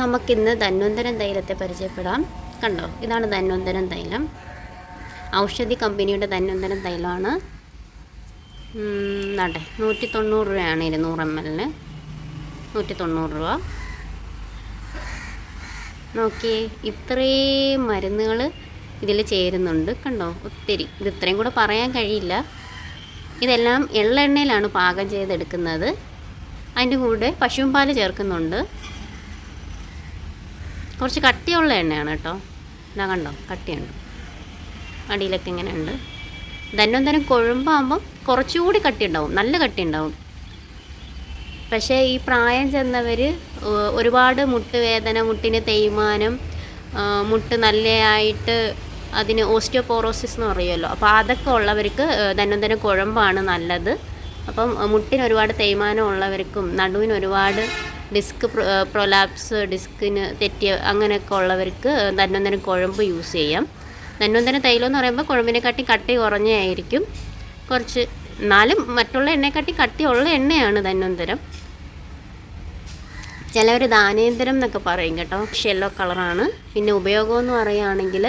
നമുക്കിന്ന് ധന്വന്തരം തൈലത്തെ പരിചയപ്പെടാം. കണ്ടോ? ഇതാണ് ധന്വന്തരം തൈലം. ഔഷധി കമ്പനിയുടെ ധന്വന്തരം തൈലമാണ്. നടേ നൂറ്റി തൊണ്ണൂറ് രൂപയാണ് ഇരുന്നൂറ് എം എല്ലിന്. നൂറ്റി തൊണ്ണൂറ് രൂപ. നോക്കി ഇത്രയും മരുന്നുകൾ ഇതിൽ ചേരുന്നുണ്ട്. കണ്ടോ? ഒത്തിരി. ഇത് ഇത്രയും കൂടെ പറയാൻ കഴിയില്ല. ഇതെല്ലാം എള്ളെണ്ണയിലാണ് പാകം ചെയ്തെടുക്കുന്നത്. അതിന്റെ കൂടെ പശുവും പാൽ ചേർക്കുന്നുണ്ട്. കുറച്ച് കട്ടിയുള്ള എണ്ണയാണ് കേട്ടോ. ഇതാ കണ്ടോ കട്ടിയുണ്ട്. അടിയിലൊക്കെ ഇങ്ങനെ ഉണ്ട് ധന്വന്തരം കൊഴുമ്പാകുമ്പം കുറച്ചുകൂടി കട്ടി ഉണ്ടാവും നല്ല കട്ടി ഉണ്ടാവും പക്ഷേ ഈ പ്രായം ചെന്നവർ ഒരുപാട് മുട്ടുവേദന മുട്ടിന് തേയ്മാനം മുട്ട് നല്ലതായിട്ട് അതിന് ഓസ്റ്റിയോപോറോസിസ് എന്ന് പറയുമല്ലോ. അപ്പോൾ അതൊക്കെ ഉള്ളവർക്ക് ധന്വന്തരം കുഴമ്പാണ് നല്ലത്. അപ്പം മുട്ടിന് ഒരുപാട് തേയ്മാനം ഉള്ളവർക്കും നടുവിന് ഒരുപാട് ഡിസ്ക് പ്രൊലാപ്സ് ഡിസ്കിന് തെറ്റിയ അങ്ങനെയൊക്കെ ഉള്ളവർക്ക് നന്നൊന്നരം കുഴമ്പ് യൂസ് ചെയ്യാം. നന്നൊന്നരം തൈലം എന്ന് പറയുമ്പോൾ കുഴമ്പിനെക്കാട്ടി കട്ടി കുറഞ്ഞായിരിക്കും കുറച്ച് എന്നാലും മറ്റുള്ള എണ്ണയെക്കാട്ടി കട്ടിയുള്ള എണ്ണയാണ് ധന്വന്തരം. ചിലവർ ദാനേന്തരം എന്നൊക്കെ പറയും കേട്ടോ. യെല്ലോ കളറാണ്. പിന്നെ ഉപയോഗം എന്ന് പറയുകയാണെങ്കിൽ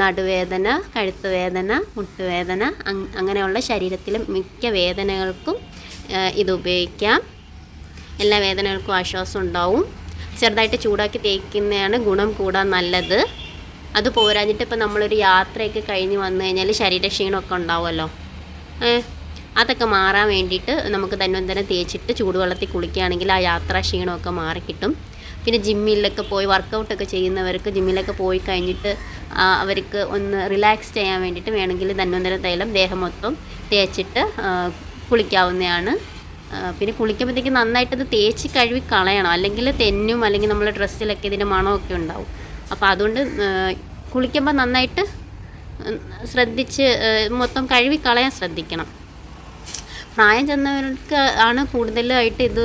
നടുവേദന കഴുത്ത് വേദന മുട്ടുവേദന അങ്ങനെയുള്ള ശരീരത്തിലെ മിക്ക വേദനകൾക്കും ഇത് ഉപയോഗിക്കാം. എല്ലാ വേദനകൾക്കും ആശ്വാസം ഉണ്ടാവും. ചെറുതായിട്ട് ചൂടാക്കി തേക്കുന്നതാണ് ഗുണം കൂടാൻ നല്ലത്. അത് പോരാഞ്ഞിട്ട് ഇപ്പം നമ്മളൊരു യാത്രയൊക്കെ കഴിഞ്ഞ് വന്നു കഴിഞ്ഞാൽ ശരീരക്ഷീണമൊക്കെ ഉണ്ടാവുമല്ലോ. അതൊക്കെ മാറാൻ വേണ്ടിയിട്ട് നമുക്ക് തന്നെ തേച്ചിട്ട് ചൂടുവെള്ളത്തിൽ കുളിക്കുകയാണെങ്കിൽ ആ യാത്രാ ക്ഷീണമൊക്കെ മാറിക്കിട്ടും. പിന്നെ ജിമ്മിലൊക്കെ പോയി വർക്കൗട്ടൊക്കെ ചെയ്യുന്നവർക്ക് ജിമ്മിലൊക്കെ പോയി കഴിഞ്ഞിട്ട് അവർക്ക് ഒന്ന് റിലാക്സ് ചെയ്യാൻ വേണ്ടിയിട്ട് വേണമെങ്കിൽ ധന്വന്തര തൈലം ദേഹം മൊത്തം തേച്ചിട്ട് കുളിക്കാവുന്നതാണ്. പിന്നെ കുളിക്കുമ്പോഴത്തേക്ക് നന്നായിട്ടത് തേച്ച് കഴുകി കളയണം. അല്ലെങ്കിൽ തെന്നും അല്ലെങ്കിൽ നമ്മുടെ ഡ്രസ്സിലൊക്കെ ഇതിന്റെ മണമൊക്കെ ഉണ്ടാവും. അപ്പോൾ അതുകൊണ്ട് കുളിക്കുമ്പോൾ നന്നായിട്ട് ശ്രദ്ധിച്ച് മൊത്തം കഴുകി കളയാൻ ശ്രദ്ധിക്കണം. പ്രായം ചെന്നവർക്ക് ആണ് കൂടുതലായിട്ട് ഇത്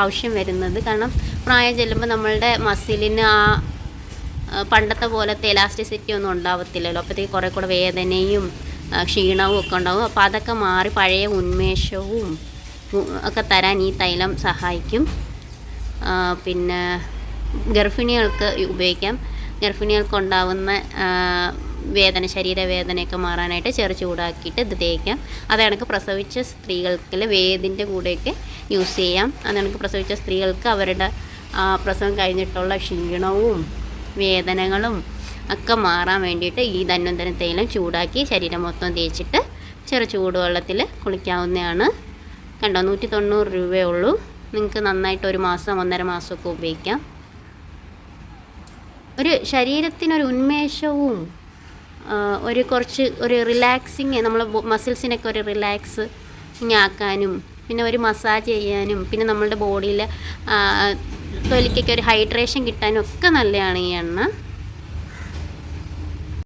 ആവശ്യം വരുന്നത്. കാരണം പ്രായം ചെല്ലുമ്പോൾ നമ്മളുടെ മസിലിന് ആ പണ്ടത്തെ പോലത്തെ എലാസ്റ്റിസിറ്റി ഒന്നും ഉണ്ടാവത്തില്ലല്ലോ. അപ്പോഴത്തേക്ക് കുറേ കൂടെ വേദനയും ക്ഷീണവും ഒക്കെ ഉണ്ടാവും. അപ്പോൾ അതൊക്കെ മാറി പഴയ ഉന്മേഷവും ഒക്കെ തരാൻ ഈ തൈലം സഹായിക്കും. പിന്നെ ഗർഭിണികൾക്ക് ഉപയോഗിക്കാം. ഗർഭിണികൾക്ക് ഉണ്ടാവുന്ന വേദന ശരീരവേദനയൊക്കെ മാറാനായിട്ട് ചെറു ചൂടാക്കിയിട്ട് ഇത് തേക്കാം. അത് പ്രസവിച്ച സ്ത്രീകൾക്ക് വേദിന്റെ കൂടെയൊക്കെ യൂസ് ചെയ്യാം. അത് പ്രസവിച്ച സ്ത്രീകൾക്ക് അവരുടെ പ്രസവം കഴിഞ്ഞിട്ടുള്ള ക്ഷീണവും വേദനകളും ഒക്കെ മാറാൻ വേണ്ടിയിട്ട് ഈ ധന്വന്തരം തൈലം ചൂടാക്കി ശരീരം മൊത്തം തേച്ചിട്ട് ചെറു ചൂടുവെള്ളത്തിൽ കുളിക്കാവുന്നതാണ്. കണ്ടോ നൂറ്റി തൊണ്ണൂറ് രൂപയേ ഉള്ളൂ. നിങ്ങൾക്ക് നന്നായിട്ട് ഒരു മാസം ഒന്നര മാസമൊക്കെ ഉപയോഗിക്കാം. ഒരു ശരീരത്തിനൊരു ഉന്മേഷവും ഒരു കുറച്ച് ഒരു റിലാക്സിങ് നമ്മൾ മസിൽസിനൊക്കെ ഒരു റിലാക്സ് ആക്കാനും പിന്നെ ഒരു മസാജ് ചെയ്യാനും പിന്നെ നമ്മളുടെ ബോഡിയിൽ തൊലിക്കൊക്കെ ഒരു ഹൈഡ്രേഷൻ കിട്ടാനും ഒക്കെ നല്ലതാണ് ഈ എണ്ണ.